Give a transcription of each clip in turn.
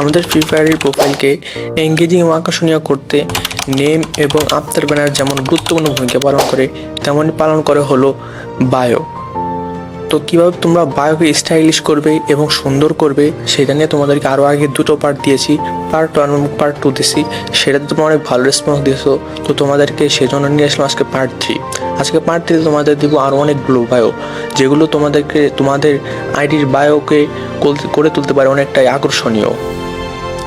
আমাদের ফ্রি ফায়ারের প্রোফাইলকে এঙ্গেজিং এবং আকর্ষণীয় করতে নেম এবং আফতার ব্যানার যেমন গুরুত্বপূর্ণ ভূমিকা পালন করে, তেমনই পালন করে হলো বায়ো তো কীভাবে তোমরা বায়োকে স্টাইলিশ করবে এবং সুন্দর করবে, সেটা নিয়ে তোমাদেরকে আরও আগে দুটো পার্ট দিয়েছি। পার্ট ওয়ান এবং পার্ট টু দিয়েছি সেটাতে তোমরা অনেক ভালো রেসপন্স দিয়েছ। তো তোমাদেরকে সেজন্য নিয়ে আসলাম আজকে পার্ট থ্রি আজকে পার্ট থ্রিতে তোমাদের দিব আরও অনেকগুলো বায়ো যেগুলো তোমাদেরকে তোমাদের আইডির বায়োকে করে তুলতে পারে অনেকটাই আকর্ষণীয়।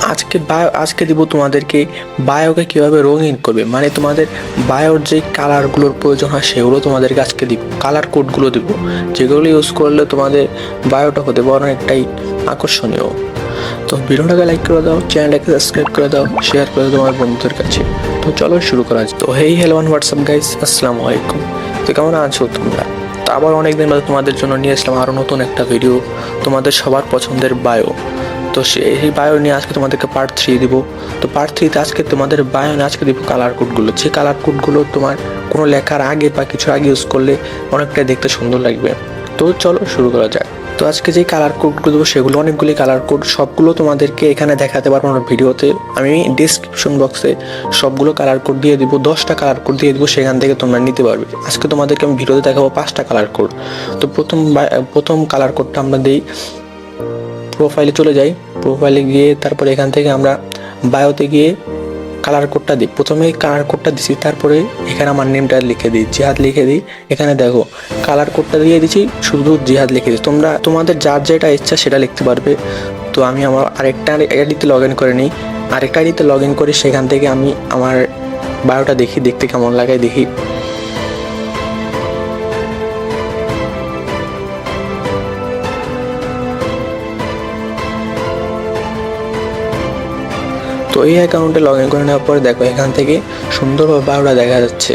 আজকে বায়ো আজকে দিব তোমাদেরকে বায়োকে কীভাবে রঙিন করবে। মানে তোমাদের বায়োর যে কালারগুলোর প্রয়োজন হয় সেগুলো তোমাদেরকে আজকে দিব। কালার কোডগুলো দিব। যেগুলো ইউজ করলে তোমাদের বায়োটা হতে পারে অনেকটাই আকর্ষণীয়। তো ভিডিওটাকে লাইক করে দাও চ্যানেলটাকে সাবস্ক্রাইব করে দাও শেয়ার করে দাও তোমার বন্ধুদের কাছে। তো চলো শুরু করা যাক। তো হেই হ্যালো হোয়াটসঅ্যাপ গাইস আসসালামু আলাইকুম। তো কেমন আছো তোমরা? তো আবার অনেকদিন বাদে তোমাদের জন্য নিয়ে আসলাম আরও নতুন একটা ভিডিও তোমাদের সবার পছন্দের বায়ো তো সেই বায়ো নিয়ে আজকে তোমাদেরকে পার্ট থ্রি দিব। তো পার্ট থ্রিতে আজকে তোমাদের বায়ো নিয়ে আজকে দিব কালার কোডগুলো যে কালার কোডগুলো তোমার কোনো লেখার আগে বা কিছু আগে ইউজ করলে অনেকটাই দেখতে সুন্দর লাগবে। তো চলো শুরু করা যাক। তো আজকে যে কালার কোডগুলো দেবো, সেগুলো অনেকগুলি কালার কোড সবগুলো তোমাদেরকে এখানে দেখাতে পারব না ভিডিওতে। আমি ডিসক্রিপশন বক্সে সবগুলো কালার কোড দিয়ে দিব, দশটা কালার কোড দিয়ে দিব, সেখান থেকে তোমরা নিতে পারবে। আজকে তোমাদেরকে আমি ভিডিওতে দেখাবো পাঁচটা কালার কোড তো প্রথম প্রথম কালার কোডটা আমরা দিই। প্রোফাইলে চলে যাই। প্রোফাইলে গিয়ে তারপরে এখান থেকে আমরা বায়োতে গিয়ে কালার কোডটা দিই। প্রথমে কালার কোডটা দিছি, তারপরে এখানে আমার নেমটা লিখে দিই, জিহাদ লিখে দিই। এখানে দেখো কালার কোডটা দিয়ে দিচ্ছি শুধু জিহাদ লিখে দিই। তোমরা, তোমাদের যার যেটা ইচ্ছা সেটা লিখতে পারবে। তো আমি আমার আরেকটা আইডিতে লগ ইন করে নিই। আরেকটা আইডিতে লগ ইন করে সেখান থেকে আমি আমার বায়োটা দেখি, দেখতে কেমন লাগে দেখি। তো এই অ্যাকাউন্টে লগ ইন করে নেওয়ার পরে দেখো এখান থেকে সুন্দরভাবে বায়োটা দেখা যাচ্ছে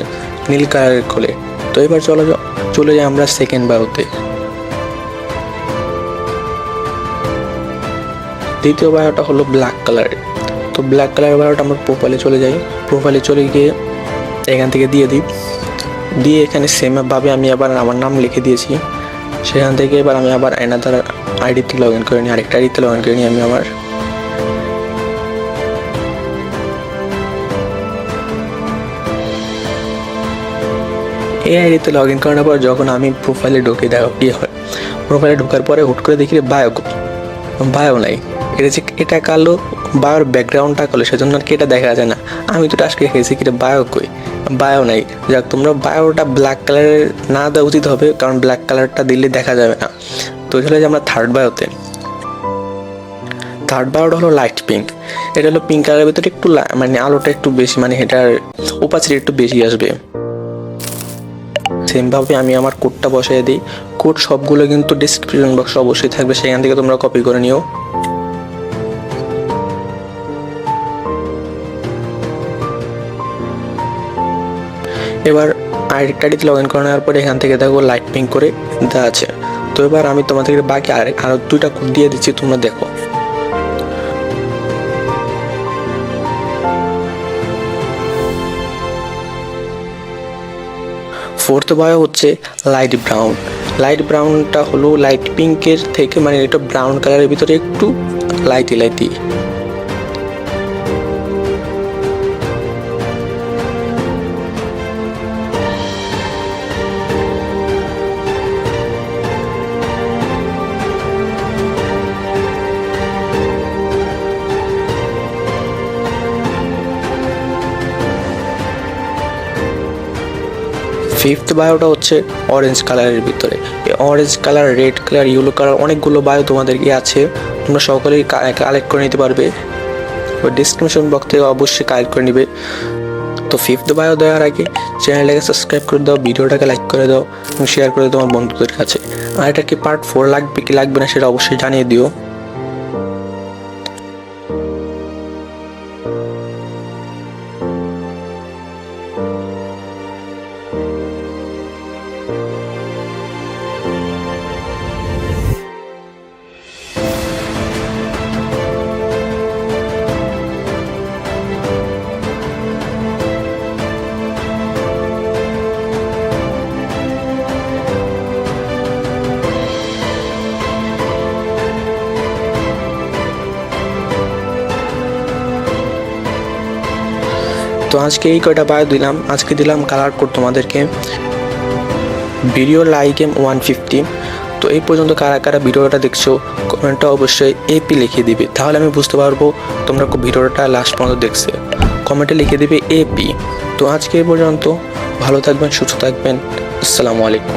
নীল কালারের কোলে। তো এবার চলো চলে যাই আমরা সেকেন্ড বায়োতে দ্বিতীয় বায়োটা হলো ব্ল্যাক কালারের তো ব্ল্যাক কালারের বায়োটা আমরা প্রোফাইলে চলে যাই। প্রোফাইলে চলে গিয়ে এখান থেকে দিয়ে দিই। দিয়ে এখানে সেমভাবে আমি আবার আমার নাম লিখে দিয়েছি। সেখান থেকে এবার আমি আবার অ্যানাদার আইডিতে লগ ইন করে নিই, আরেকটা আইডিতে লগ ইন করে নিই আমি আমার এই আইডিতে লগ ইন করার পর যখন আমি প্রোফাইলে ঢুকে, দেখো কি হয়। প্রোফাইলে ঢোকার পরে হুট করে দেখি বায়ো বায়ো নাই। এটা যে এটা কালো বায়োর ব্যাকগ্রাউন্ডটা কালো, সেজন্য আর কি এটা দেখা যায় না। আমি তো টাস্ক রেখেছি কি বায়ো কই? বায়ো নাই। যাক, তোমরা বায়োটা ব্ল্যাক কালারের না দেওয়া উচিত হবে, কারণ ব্ল্যাক কালারটা দিলে দেখা যাবে না। তো চলে যে আমরা থার্ড বায়োতে থার্ড বায়োটা হলো লাইট পিঙ্ক এটা হলো পিঙ্ক কালারের ভিতরে একটু মানে আলোটা একটু বেশি মানে এটার ওপাসিটি একটু বেশি আসবে। সেমভাবে আমি আমার কোডটা বসাই দিই। কোড সবগুলো কিন্তু ডিসক্রিপশন বক্সে অবশ্যই থাকবে, সেখান থেকে তোমরা কপি করে নিও। এবার আইডিটা আইডিতে লগ ইন করে নেওয়ার পরে এখান থেকে দেখো লাইট পিঙ্ক করে দেওয়া আছে। তো এবার আমি তোমাদেরকে বাকি আর আরও দুইটা কোড দিয়ে দিচ্ছি, তোমরা দেখো। ফোর্থ বায়ো হচ্ছে লাইট ব্রাউন লাইট ব্রাউনটা হলো লাইট পিঙ্কের থেকে মানে এটা ব্রাউন কালারের ভিতরে একটু লাইটি লাইটি ফিফথ বায়োটা হচ্ছে অরেঞ্জ কালারের ভিতরে। Orange colour red colour yellow colour অনেকগুলো বায়ো তোমাদের কি আছে। তোমরা সকলেই কালেক্ট করে নিতে পারবে। ডিসক্রিপশন বক্স থেকে অবশ্যই কালেক্ট করে নিবে। তো ফিফথ বায়ো দেওয়ার আগে চ্যানেলটাকে সাবস্ক্রাইব করে দাও, ভিডিওটাকে লাইক করে দাও, এবং শেয়ার করে দাও তোমার বন্ধুদের কাছে। আর এটা কি পার্ট ফোর লাগবে, কি লাগবে না সেটা অবশ্যই জানিয়ে দিও। তো আজকে এই কয়টা বায়ো দিলাম, আজকে দিলাম কালার কোড তোমাদেরকে। Video like M one fifty তো এই পর্যন্ত কারা কারা ভিডিওটা দেখছ, কমেন্টটা অবশ্যই এপি লিখে দিবে, তাহলে আমি বুঝতে পারব তোমরা ভিডিওটা লাস্ট পর্যন্ত দেখছে। কমেন্টে লিখে দিবে এপি তো আজকে এই পর্যন্ত, ভালো থাকবেন, সুস্থ থাকবেন, আসসালামু আলাইকুম।